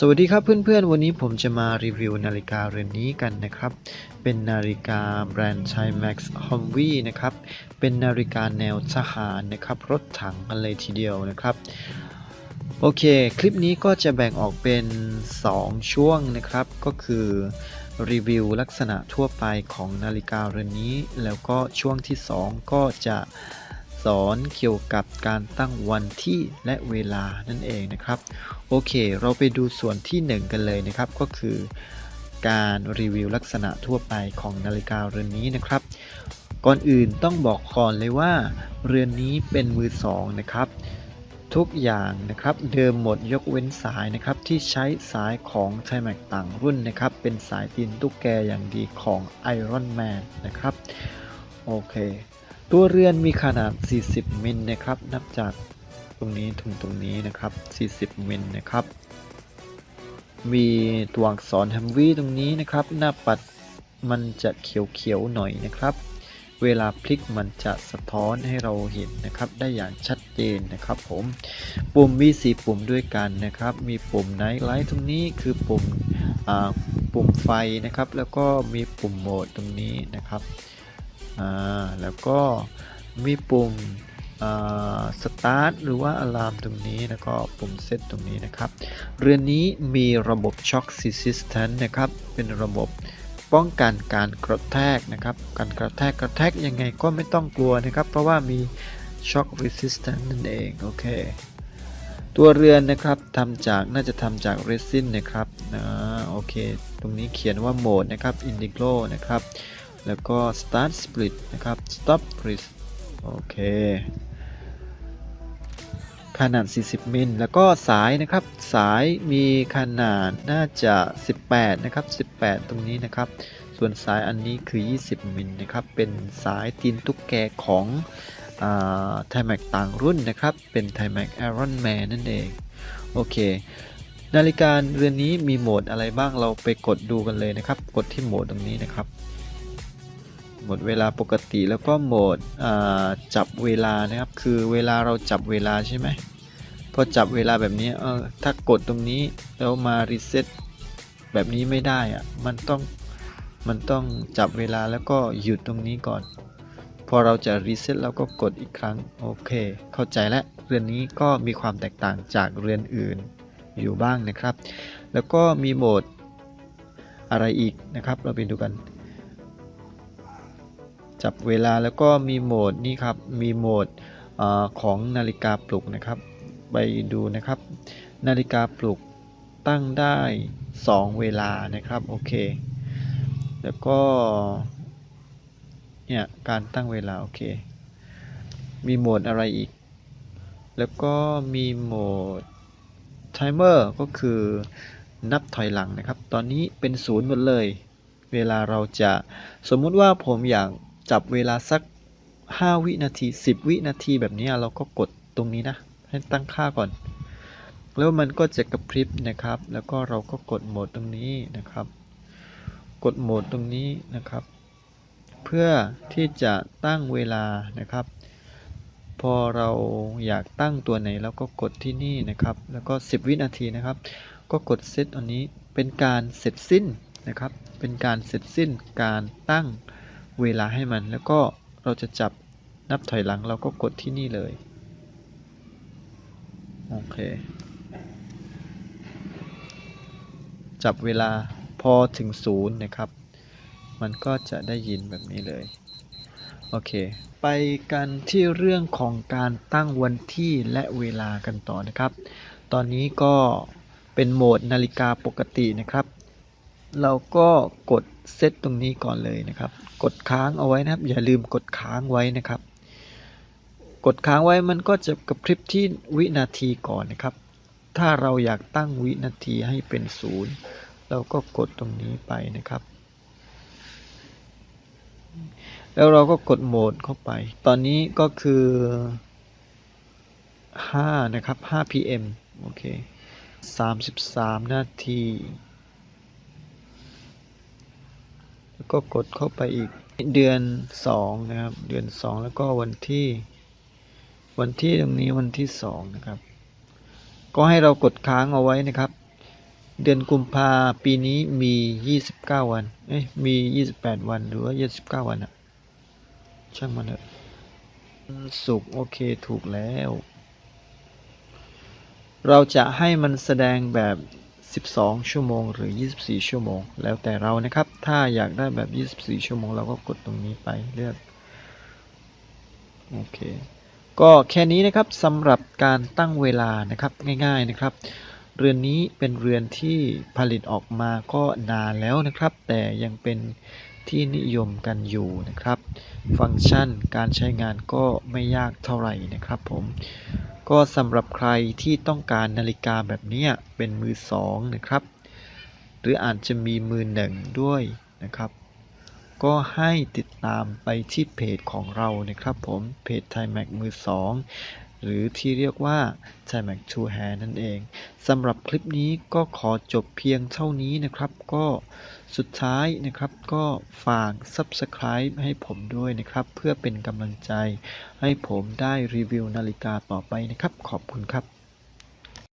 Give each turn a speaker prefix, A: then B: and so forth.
A: สวัสดีครับเพื่อนๆ วันนี้ผมจะมารีวิวนาฬิกาเรือนนี้กันนะครับ เป็นนาฬิกาแบรนด์ Timex Humvee นะครับ เป็นนาฬิกาแนวทหารนะครับ รถถังกันเลยทีเดียวนะครับ โอเค คลิปนี้ก็จะแบ่งออกเป็น 2 ช่วงนะครับ ก็คือรีวิวลักษณะทั่วไปของนาฬิกาเรือนนี้ แล้วก็ช่วงที่ 2 ก็จะ สอนเกี่ยวกับการตั้งวันที่และเวลานั่นเองนะครับ โอเค เราไปดูส่วนที่ 1 กันเลยนะครับ ก็คือการรีวิวลักษณะทั่วไปของนาฬิกาเรือนนี้นะครับ ก่อนอื่นต้องบอกก่อนเลยว่า เรือนนี้เป็นมือสองนะครับ ทุกอย่างนะครับเดิมหมดยกเว้นสายนะครับที่ใช้สายของ t i m a x ต่างรุ่นนะครับ เป็นสายตีนตุ๊กแกอย่างดีของ Iron Man นะครับ โอเค ตัวเรือนมีขนาด 40 มิลนะครับ นับจากตรงนี้ถึงตรงนี้นะครับ 40 มิลนะครับ มีตัวอักษร h u m v e e ตรงนี้นะครับ หน้าปัดมันจะเขียวๆหน่อยนะครับ เวลาพลิกมันจะสะท้อนให้เราเห็นนะครับ ได้อย่างชัดเจนนะครับผม ปุ่มมีสีปุ่มด้วยกันนะครับ มีปุ่ม Night Light ตรงนี้คือปุ่มปุ่มไฟนะครับ แล้วก็มีปุ่มโหมดตรงนี้นะครับ อ่าแล้วก็มีปุ่มสตาร์ทหรือว่าอะลามตรงนี้แล้วก็ปุ่มเซตตรงนี้นะครับ เรือนนี้มีระบบ Shock Resistant นะครับ เป็นระบบป้องกันการกระแทกนะครับ การกระแทกกระแทกยังไงก็ไม่ต้องกลัวนะครับ เพราะว่ามี Shock Resistant นั่นเอง โอเค ตัวเรือนนะครับทำจากน่าจะทำจากเรซินนะครับนะโอเค ตรงนี้เขียนว่าโหมดนะครับ Indiglo นะครับ แล้วก็ Start Split นะครับ Stop Split โอเค ขนาด 40 มิล แล้วก็สายนะครับ สายมีขนาดน่าจะ 18 นะครับ 18 ตรงนี้นะครับ ส่วนสายอันนี้คือ 20 มิลนะครับ เป็นสายตีนตุ๊กแกของไทแม็กต่างรุ่นนะครับ เป็นไทแม็ก Iron Man นั่นเอง โอเค นาฬิกาเรือนนี้มีโหมดอะไรบ้างเราไปกดดูกันเลยนะครับ กดที่โหมดตรงนี้นะครับ หมดเวลาปกติแล้วก็โหมดจับเวลานะครับ คือเวลาเราจับเวลาใช่ไหมพอจับเวลาแบบนี้เออถ้ากดตรงนี้แล้วมารีเซ็ตแบบนี้ไม่ได้อะมันต้องมันต้องจับเวลาแล้วก็หยุดตรงนี้ก่อน พอเราจะรีเซ็ตเราก็กดอีกครั้งโอเค เข้าใจแล้วเรือนนี้ก็มีความแตกต่างจากเรือนอื่นอยู่บ้างนะครับ แล้วก็มีโหมดอะไรอีกนะครับ เราไปดูกัน จับเวลาแล้วก็มีโหมดนี่ครับมีโหมดอของนาฬิกาปลุกนะครับ ไปดูนะครับ นาฬิกาปลุกตั้งได้ 2 เวลานะครับโอเค แล้วก็เนี่ยการตั้งเวลาโอเค มีโหมดอะไรอีก แล้วก็มีโหมดไทเมอร์ก็คือนับถอยหลังนะครับ ตอนนี้เป็นศูนย์หมดเลย เวลาเราจะสมมุติว่าผมอยาก จับเวลาสัก 5 วินาที 10 วินาทีแบบนี้เราก็กดตรงนี้นะ ให้ตั้งค่าก่อน แล้วมันก็จะกระพริบนะครับ แล้วก็เราก็กดโหมดตรงนี้นะครับ กดโหมดตรงนี้นะครับ เพื่อที่จะตั้งเวลานะครับ พอเราอยากตั้งตัวไหนเราก็กดที่นี่นะครับ แล้วก็ 10 วินาทีนะครับ ก็กดเซตอันนี้เป็นการเสร็จสิ้นนะครับ เป็นการเสร็จสิ้นการตั้ง เวลาให้มัน แล้วก็เราจะจับนับถอยหลังเราก็กดที่นี่เลย โอเค จับเวลาพอถึงศูนย์นะครับ มันก็จะได้ยินแบบนี้เลย โอเค ไปกันที่เรื่องของการตั้งวันที่และเวลากันต่อนะครับ ตอนนี้ก็เป็นโหมดนาฬิกาปกตินะครับ เราก็กดเซตตรงนี้ก่อนเลยนะครับ กดค้างเอาไว้นะครับ อย่าลืมกดค้างไว้นะครับ กดค้างไว้มันก็จะกระพริบที่วินาทีก่อนนะครับ ถ้าเราอยากตั้งวินาทีให้เป็นศูนย์เราก็กดตรงนี้ไปนะครับ แล้วเราก็กดโหมดเข้าไป ตอนนี้ก็คือ5นะครับ5 pm โอเค33 นาที แล้ว ก็กดเข้าไปอีกเดือน 2 นะครับ เดือน 2 แล้วก็วันที่ วันที่ตรงนี้วันที่ 2 นะครับ ก็ให้เรากดค้างเอาไว้นะครับ เดือนกุมภาปีนี้มี 29 วันเอ้ยมี 28 วันหรือว่า 29 วันอะช่างมันเถอะสุกโอเคถูกแล้ว เราจะให้มันแสดงแบบ 12 ชั่วโมงหรือ 24 ชั่วโมง แล้วแต่เรานะครับ ถ้าอยากได้แบบ 24 ชั่วโมง เราก็กดตรงนี้ไปเลือก โอเค ก็แค่นี้นะครับสำหรับการตั้งเวลานะครับง่ายๆนะครับ เรือนนี้เป็นเรือนที่ผลิตออกมาก็นานแล้วนะครับ แต่ยังเป็น ที่นิยมกันอยู่นะครับ ฟังก์ชันการใช้งานก็ไม่ยากเท่าไหร่นะครับผมก็สำหรับใครที่ต้องการนาฬิกาแบบนี้เป็นมือสองนะครับ หรืออาจจะมีมือหนึ่งด้วยนะครับ ก็ให้ติดตามไปที่เพจของเรานะครับผมเพจ Thai Mac มือสอง หรือที่เรียกว่า Thai Mac t o Hair นั่นเองสำหรับคลิปนี้ก็ขอจบเพียงเท่านี้นะครับ ก็สุดท้ายนะครับก็ฝาก Subscribe ให้ผมด้วยนะครับ เพื่อเป็นกำลังใจให้ผมได้รีวิวนาฬิกาต่อไปนะครับ ขอบคุณครับ